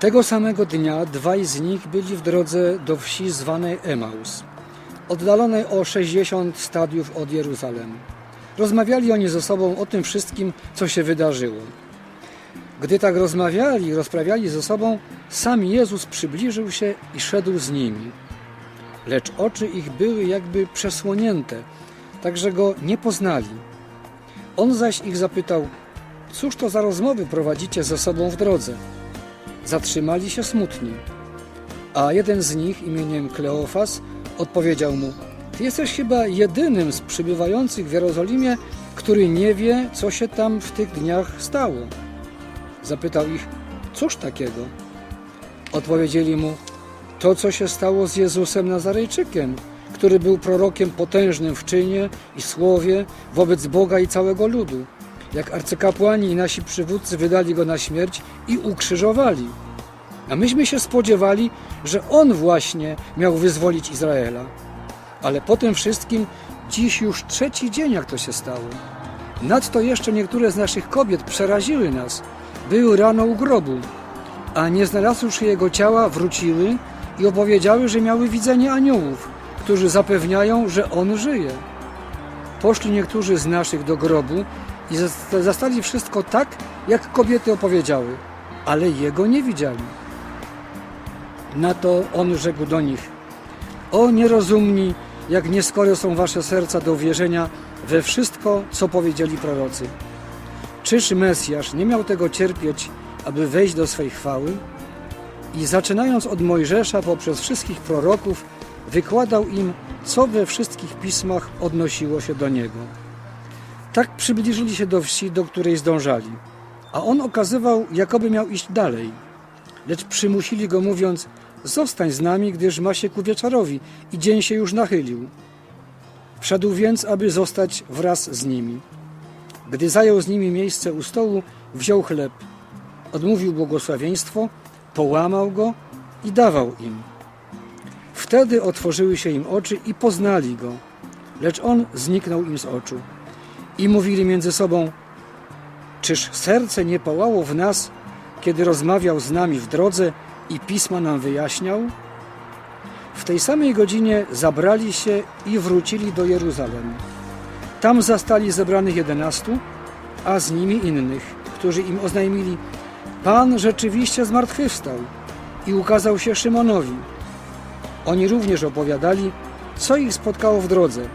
Tego samego dnia dwaj z nich byli w drodze do wsi zwanej Emaus, oddalonej o 60 stadiów od Jeruzalem. Rozmawiali oni ze sobą o tym wszystkim, co się wydarzyło. Gdy tak rozmawiali, rozprawiali ze sobą, sam Jezus przybliżył się i szedł z nimi. Lecz oczy ich były jakby przesłonięte, tak że go nie poznali. On zaś ich zapytał, cóż to za rozmowy prowadzicie ze sobą w drodze? Zatrzymali się smutni. A jeden z nich, imieniem Kleofas, odpowiedział mu, ty jesteś chyba jedynym z przybywających w Jerozolimie, który nie wie, co się tam w tych dniach stało. Zapytał ich, cóż takiego? Odpowiedzieli mu, to co się stało z Jezusem Nazarejczykiem, który był prorokiem potężnym w czynie i słowie wobec Boga i całego ludu. Jak arcykapłani i nasi przywódcy wydali go na śmierć i ukrzyżowali. A myśmy się spodziewali, że on właśnie miał wyzwolić Izraela. Ale po tym wszystkim dziś już trzeci dzień, jak to się stało. Nadto jeszcze niektóre z naszych kobiet przeraziły nas. Były rano u grobu, a nie znalazłszy jego ciała, wróciły i opowiedziały, że miały widzenie aniołów, którzy zapewniają, że on żyje. Poszli niektórzy z naszych do grobu i zas- zastali wszystko tak, jak kobiety opowiedziały, ale jego nie widzieli. Na to on rzekł do nich: O nierozumni, jak nieskore są wasze serca do wierzenia we wszystko, co powiedzieli prorocy. Czyż Mesjasz nie miał tego cierpieć, aby wejść do swej chwały? I zaczynając od Mojżesza poprzez wszystkich proroków, wykładał im, co we wszystkich pismach odnosiło się do niego. Tak przybliżyli się do wsi, do której zdążali, a on okazywał, jakoby miał iść dalej. Lecz przymusili go, mówiąc: Zostań z nami, gdyż ma się ku wieczorowi i dzień się już nachylił. Wszedł więc, aby zostać wraz z nimi. Gdy zajął z nimi miejsce u stołu, wziął chleb, odmówił błogosławieństwo, połamał go i dawał im. Wtedy otworzyły się im oczy i poznali go, lecz on zniknął im z oczu. I mówili między sobą: Czyż serce nie pałało w nas, kiedy rozmawiał z nami w drodze i pisma nam wyjaśniał? W tej samej godzinie zabrali się i wrócili do Jeruzalem. Tam zastali zebranych jedenastu, a z nimi innych, którzy im oznajmili: Pan rzeczywiście zmartwychwstał i ukazał się Szymonowi. Oni również opowiadali, co ich spotkało w drodze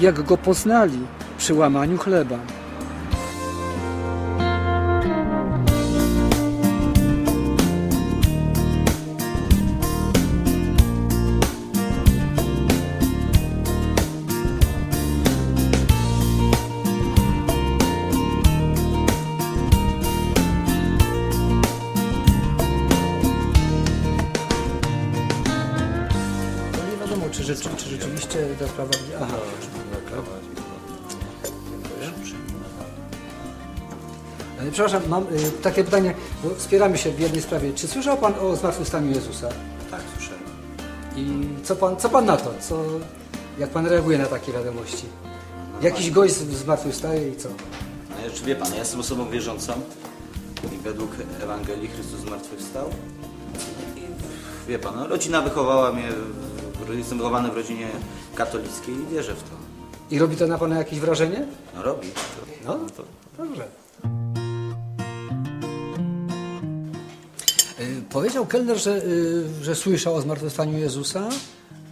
jak go poznali przy łamaniu chleba. Przepraszam, mam y, takie pytanie, bo spieramy się w jednej sprawie. Czy słyszał Pan o zmartwychwstaniu Jezusa? Tak, słyszałem. I co Pan, co pan na to? Co, jak Pan reaguje na takie wiadomości? Jakiś gość zmartwychwstaje i co? No, czy wie Pan, ja jestem osobą wierzącą i według Ewangelii Chrystus zmartwychwstał. I wie Pan, no, rodzina wychowała mnie, jestem wychowany w rodzinie katolickiej i wierzę w to. I robi to na Pana jakieś wrażenie? No robi. No, to Dobrze. Powiedział kelner, że, y, że słyszał o zmartwychwstaniu Jezusa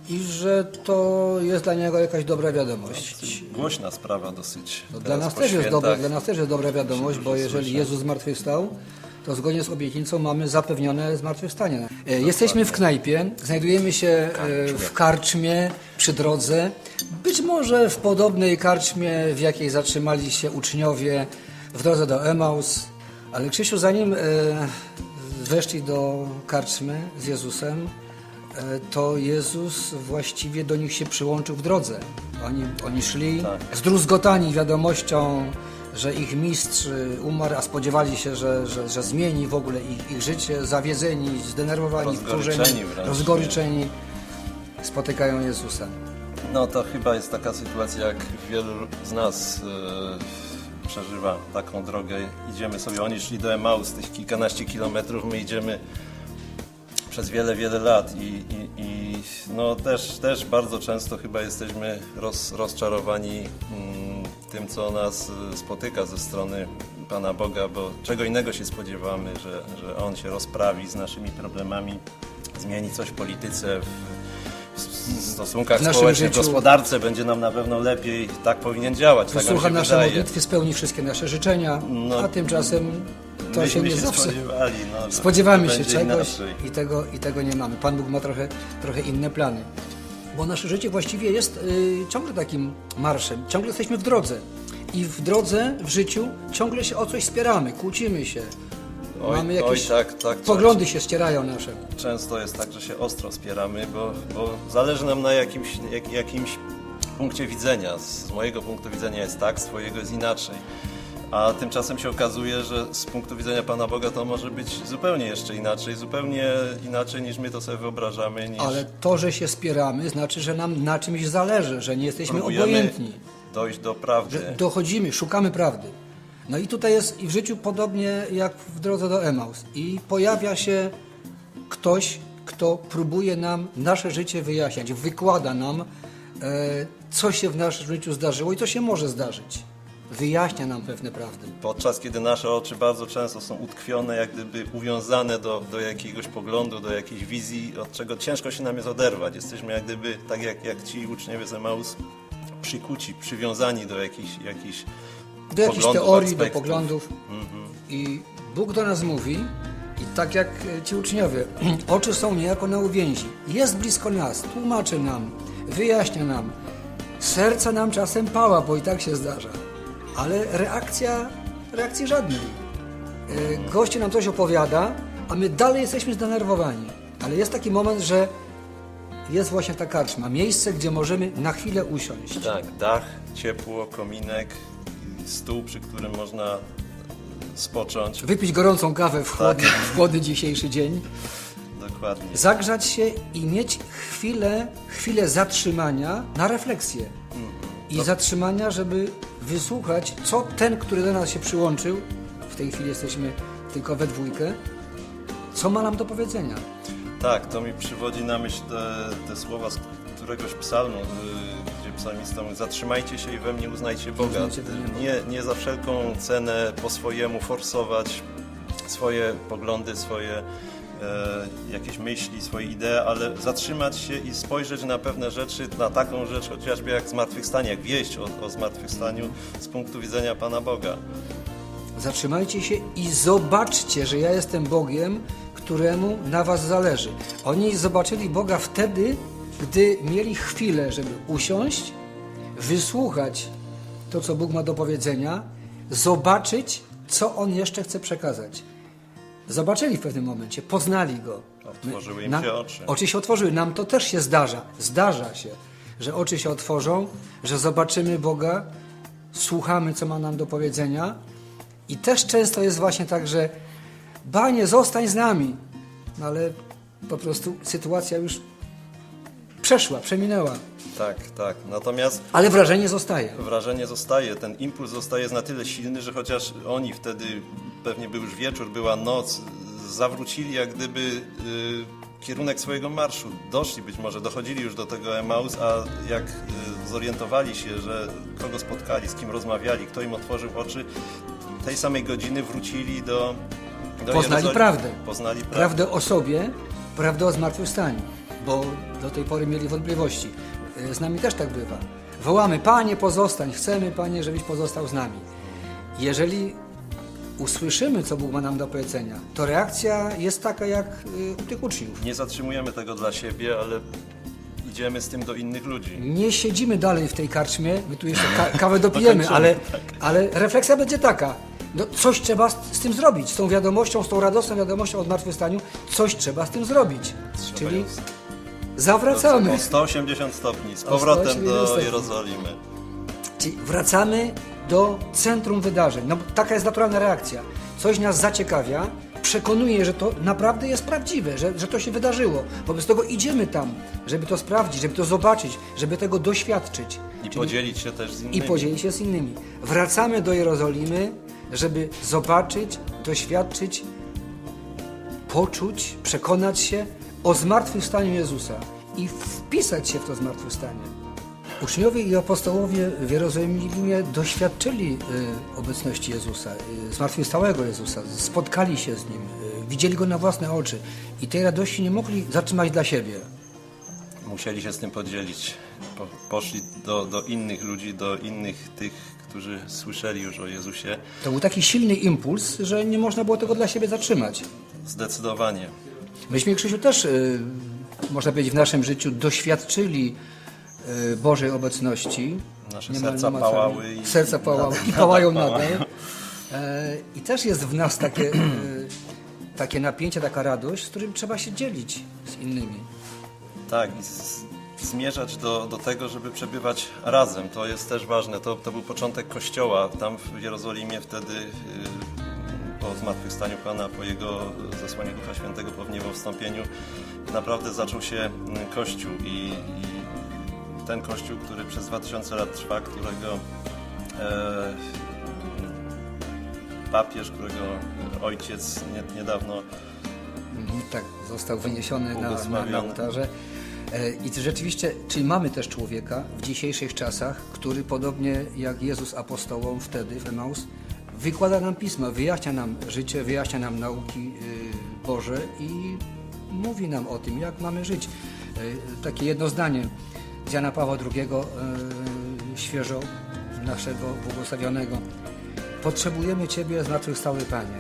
i że to jest dla niego jakaś dobra wiadomość. Głośna sprawa dosyć. No, dla, nas też jest dobra, dla nas też jest dobra wiadomość, bo jeżeli słyszę. Jezus zmartwychwstał, to zgodnie z obietnicą mamy zapewnione zmartwychwstanie. E, Jesteśmy w knajpie, znajdujemy się e, w karczmie przy drodze. Być może w podobnej karczmie, w jakiej zatrzymali się uczniowie w drodze do Emaus. Ale Krzysiu, zanim e, weszli do karczmy z Jezusem, e, to Jezus właściwie do nich się przyłączył w drodze. Oni, oni szli Tak. zdruzgotani wiadomością, że ich mistrz y, umarł, a spodziewali się, że, że, że zmieni w ogóle ich, ich życie, zawiedzeni, zdenerwowani, Rozgoryczeni wkurzeni, rozgoryczeni, spotykają Jezusa. No to chyba jest taka sytuacja, jak wielu z nas e, przeżywa taką drogę. Idziemy sobie, oni szli do Emaus, tych kilkanaście kilometrów, my idziemy przez wiele, wiele lat i, i, i no też, też bardzo często chyba jesteśmy roz, rozczarowani mm, tym, co nas y, spotyka ze strony Pana Boga, bo czego innego się spodziewamy, że, że On się rozprawi z naszymi problemami, zmieni coś w polityce, w, w stosunkach W naszym społecznych, w życiu. gospodarce, będzie nam na pewno lepiej, tak powinien działać, tak Wysłucha się nasze wydaje. modlitwy, spełni wszystkie nasze życzenia, No, a tymczasem to się nie się zawsze... spodziewali, no, że Spodziewamy się czegoś i tego, i tego nie mamy. Pan Bóg ma trochę, trochę inne plany. Bo nasze życie właściwie jest y, ciągle takim marszem. Ciągle jesteśmy w drodze. I w drodze, w życiu ciągle się o coś spieramy, kłócimy się. Oj, mamy oj, jakieś tak, tak, poglądy się ścierają nasze. Często jest tak, że się ostro spieramy, bo, bo zależy nam na jakimś, jak, jakimś punkcie widzenia. Z mojego punktu widzenia jest tak, z twojego jest inaczej. A tymczasem się okazuje, że z punktu widzenia Pana Boga to może być zupełnie jeszcze inaczej, zupełnie inaczej niż my to sobie wyobrażamy. Niż Ale to, że się spieramy, znaczy, że nam na czymś zależy, że nie jesteśmy próbujemy obojętni. dojść do prawdy. Że dochodzimy, szukamy prawdy. No i tutaj jest i w życiu podobnie jak w drodze do Emaus. I pojawia się ktoś, kto próbuje nam nasze życie wyjaśniać, wykłada nam, e, co się w naszym życiu zdarzyło i co się może zdarzyć. Wyjaśnia nam pewne prawdy. Podczas kiedy nasze oczy bardzo często są utkwione, jak gdyby uwiązane do, do jakiegoś poglądu, do jakiejś wizji, od czego ciężko się nam jest oderwać. Jesteśmy jak gdyby, tak jak, jak ci uczniowie z Emaus, przykuci, przywiązani do jakichś, jakichś Do jakichś teorii, do poglądów. I Bóg do nas mówi, i tak jak e, ci uczniowie, oczy są niejako na uwięzi. Jest blisko nas, tłumaczy nam, wyjaśnia nam. Serce nam czasem pała, bo i tak się zdarza. Ale reakcja, reakcji żadnej. E, Goście nam coś opowiada, a my dalej jesteśmy zdenerwowani. Ale jest taki moment, że jest właśnie ta karczma, miejsce, gdzie możemy na chwilę usiąść. Tak, dach, ciepło, kominek, stół, przy którym można spocząć. Wypić gorącą kawę w chłodny, w chłodny dzisiejszy dzień. Dokładnie. zagrzać się i mieć chwilę, chwilę zatrzymania na refleksję. I zatrzymania, żeby wysłuchać, co ten, który do nas się przyłączył, w tej chwili jesteśmy tylko we dwójkę, co ma nam do powiedzenia. Tak, to mi przywodzi na myśl te, te słowa któregoś psalmu, y, gdzie psalmista mówi zatrzymajcie się i we mnie uznajcie Boga. Nie, nie za wszelką cenę po swojemu forsować swoje poglądy, swoje e, jakieś myśli, swoje idee, ale zatrzymać się i spojrzeć na pewne rzeczy, na taką rzecz chociażby jak zmartwychwstanie, jak wieść o, o zmartwychwstaniu z punktu widzenia Pana Boga. Zatrzymajcie się i zobaczcie, że ja jestem Bogiem, któremu na was zależy. Oni zobaczyli Boga wtedy, gdy mieli chwilę, żeby usiąść, wysłuchać to, co Bóg ma do powiedzenia, zobaczyć, co On jeszcze chce przekazać. Zobaczyli w pewnym momencie, poznali Go. Otworzyły im się oczy. Oczy się otworzyły. Nam to też się zdarza. Zdarza się, że oczy się otworzą, że zobaczymy Boga, słuchamy, co ma nam do powiedzenia. I też często jest właśnie tak, że Panie, zostań z nami. No ale po prostu sytuacja już przeszła, przeminęła. Tak, tak. Natomiast Ale wrażenie zostaje. wrażenie zostaje, ten impuls zostaje na tyle silny, że chociaż oni wtedy, pewnie był już wieczór, była noc, zawrócili jak gdyby y, kierunek swojego marszu. Doszli być może, dochodzili już do tego Emaus, a jak y, zorientowali się, że kogo spotkali, z kim rozmawiali, kto im otworzył oczy, tej samej godziny wrócili do, do Poznali prawdę. Poznali prawdę. Prawdę o sobie, prawdę o zmartwychwstaniu, bo do tej pory mieli wątpliwości. Y, Z nami też tak bywa. Wołamy, Panie, pozostań, chcemy, Panie, żebyś pozostał z nami. Jeżeli usłyszymy, co Bóg ma nam do powiedzenia, to reakcja jest taka jak y, u tych uczniów. Nie zatrzymujemy tego dla siebie, ale idziemy z tym do innych ludzi. Nie siedzimy dalej w tej karczmie, my tu jeszcze ka- kawę dopijemy, ale, tak. ale refleksja będzie taka. No, coś trzeba z, z tym zrobić, z tą wiadomością, z tą radosną wiadomością o zmartwychwstaniu, coś trzeba z tym zrobić. Trzeba Czyli ją zawracamy. O 180 stopni, z powrotem 180 do stopni. Jerozolimy. Czyli wracamy do centrum wydarzeń. No, taka jest naturalna reakcja. Coś nas zaciekawia, przekonuje, że to naprawdę jest prawdziwe, że, że to się wydarzyło. Wobec tego idziemy tam, żeby to sprawdzić, żeby to zobaczyć, żeby tego doświadczyć. I podzielić się też z innymi. I podzielić się z innymi. Wracamy do Jerozolimy, żeby zobaczyć, doświadczyć, poczuć, przekonać się, o zmartwychwstaniu Jezusa i wpisać się w to zmartwychwstanie. Uczniowie i apostołowie w Jerozolimie doświadczyli y, obecności Jezusa, y, zmartwychwstałego Jezusa, spotkali się z Nim, y, widzieli Go na własne oczy i tej radości nie mogli zatrzymać dla siebie. Musieli się z tym podzielić. Po, poszli do, do innych ludzi, do innych tych, którzy słyszeli już o Jezusie. To był taki silny impuls, że nie można było tego dla siebie zatrzymać. Zdecydowanie. Myśmy, Krzysiu, też, y, można powiedzieć, w naszym życiu doświadczyli y, Bożej obecności. Nasze Niemal serca namacalnie. pałały i- Serca pałały i pałają nadal. E, I też jest w nas takie, y, takie napięcie, taka radość, z którym trzeba się dzielić z innymi. Tak, i z, zmierzać do, do tego, żeby przebywać razem. To jest też ważne. To, to był początek Kościoła. Tam w Jerozolimie wtedy po zmartwychwstaniu Pana, po Jego zesłaniu Ducha Świętego, po wniebowstąpieniu, naprawdę zaczął się mm, Kościół i, i ten Kościół, który przez 2000 lat trwa, którego e, papież, którego ojciec nie, niedawno Mhm, Tak, został wyniesiony na, na, na ołtarze. E, I rzeczywiście, czyli mamy też człowieka w dzisiejszych czasach, który podobnie jak Jezus apostołom wtedy w Emaus, wykłada nam pisma, wyjaśnia nam życie, wyjaśnia nam nauki y, Boże i mówi nam o tym, jak mamy żyć. E, Takie jedno zdanie z Jana Pawła II, e, świeżo naszego błogosławionego. Potrzebujemy Ciebie, zmartwychwstały Panie.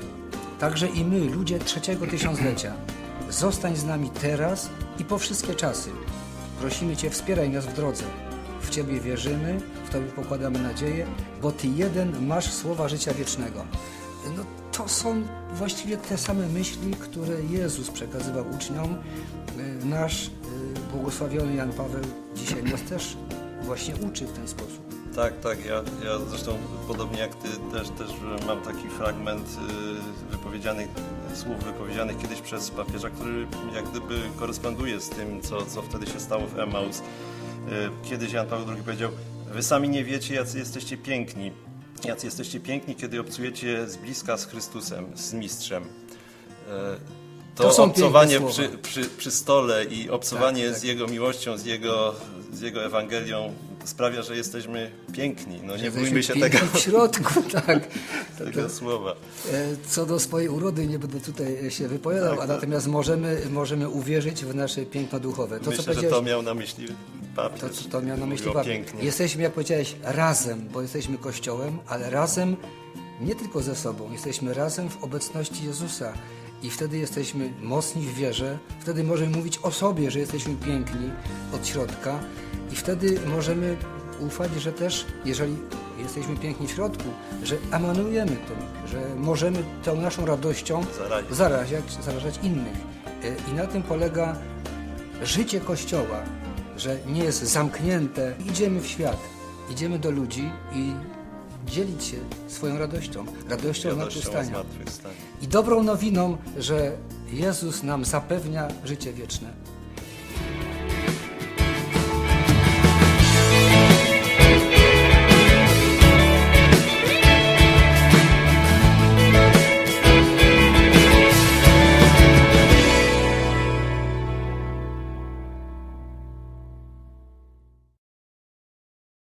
Także i my, ludzie trzeciego tysiąclecia. Zostań z nami teraz i po wszystkie czasy. Prosimy Cię, wspieraj nas w drodze. W Ciebie wierzymy, w Tobie pokładamy nadzieję, bo Ty jeden masz słowa życia wiecznego. No, to są właściwie te same myśli, które Jezus przekazywał uczniom. Y, Nasz y, błogosławiony Jan Paweł dzisiaj nas też właśnie uczy w ten sposób. Tak, tak. Ja, ja zresztą podobnie jak ty też, też mam taki fragment y, wypowiedzianych słów wypowiedzianych kiedyś przez papieża, który jak gdyby koresponduje z tym, co, co wtedy się stało w Emmaus. Y, Kiedyś Jan Paweł II powiedział, wy sami nie wiecie, jacy jesteście piękni. Jacy jesteście piękni, kiedy obcujecie z bliska z Chrystusem, z Mistrzem. Y, To, To obcowanie przy, przy, przy stole i obcowanie Tak, tak. z Jego miłością, z Jego, z Jego Ewangelią sprawia, że jesteśmy piękni. No nie bójmy się tego, w środku, tak. To- tego słowa. E, Co do swojej urody nie będę tutaj się wypowiadał, Tak, a tak. natomiast możemy, możemy uwierzyć w nasze piękno duchowe. To, co Myślę, że powiedziałeś, to miał na myśli papież. to, co to miał na myśli papież. pięknie. Jesteśmy, jak powiedziałeś, razem, bo jesteśmy Kościołem, ale razem nie tylko ze sobą, jesteśmy razem w obecności Jezusa. I wtedy jesteśmy mocni w wierze, wtedy możemy mówić o sobie, że jesteśmy piękni od środka i wtedy możemy ufać, że też, jeżeli jesteśmy piękni w środku, że emanujemy to, że możemy tą naszą radością Zarazić. zaraziać, zarażać innych. E, I na tym polega życie Kościoła, że nie jest zamknięte. Idziemy w świat, idziemy do ludzi i dzielić się swoją radością, radością Radością zmartwychwstania. I dobrą nowiną, że Jezus nam zapewnia życie wieczne.